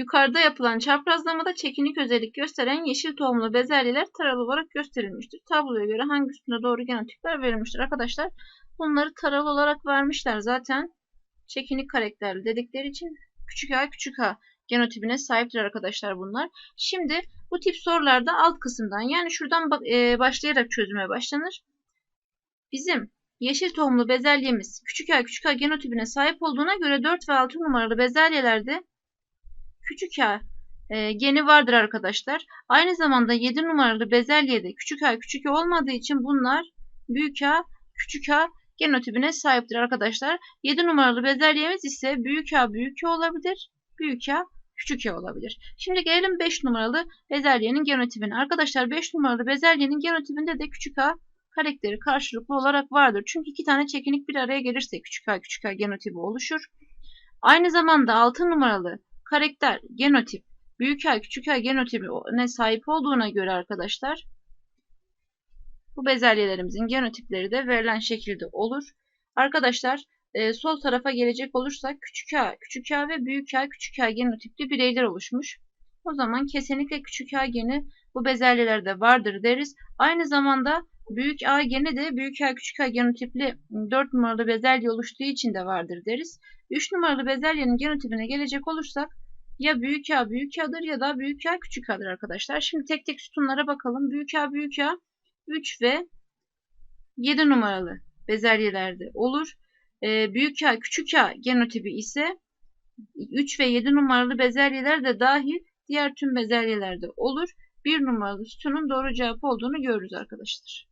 Yukarıda yapılan çaprazlamada çekinik özellik gösteren yeşil tohumlu bezelyeler taralı olarak gösterilmiştir. Tabloya göre hangi üstünde doğru genotipler verilmiştir? Arkadaşlar bunları taralı olarak vermişler zaten. Çekinik karakterli dedikleri için küçük a küçük a genotipine sahiptir arkadaşlar bunlar. Şimdi bu tip sorularda alt kısımdan yani şuradan e, başlayarak çözüme başlanır. Bizim yeşil tohumlu bezelyemiz küçük a küçük a genotipine sahip olduğuna göre 4 ve 6 numaralı bezelyelerde küçük a e, geni vardır arkadaşlar. Aynı zamanda 7 numaralı bezelyede küçük a küçük a olmadığı için bunlar büyük a küçük a genotipine sahiptir arkadaşlar. 7 numaralı bezelyemiz ise büyük a büyük a olabilir. Büyük a küçük a olabilir. Şimdi gelelim 5 numaralı bezelyenin genotipine. Arkadaşlar 5 numaralı bezelyenin genotipinde de küçük a karakteri karşılıklı olarak vardır. Çünkü iki tane çekinik bir araya gelirse küçük a küçük a genotipi oluşur. Aynı zamanda 6 numaralı karakter genotip büyük A küçük A genotipine sahip olduğuna göre arkadaşlar bu bezelyelerimizin genotipleri de verilen şekilde olur. Arkadaşlar e, sol tarafa gelecek olursak küçük a, küçük a ve büyük a, küçük a genotipli bireyler oluşmuş. O zaman kesinlikle küçük a geni bu bezelyelerde vardır deriz. Aynı zamanda büyük a geni de büyük a, küçük a genotipli 4 numaralı bezelye oluştuğu için de vardır deriz. 3 numaralı bezelyenin genotipine gelecek olursak ya büyük A büyük A'dır ya da büyük A küçük A'dır arkadaşlar. Şimdi tek tek sütunlara bakalım. Büyük A büyük A 3 ve 7 numaralı bezelyelerde olur. Ee, büyük A küçük A genotipi ise 3 ve 7 numaralı bezelyeler de dahil diğer tüm bezelyelerde olur. 1 numaralı sütunun doğru cevap olduğunu görürüz arkadaşlar.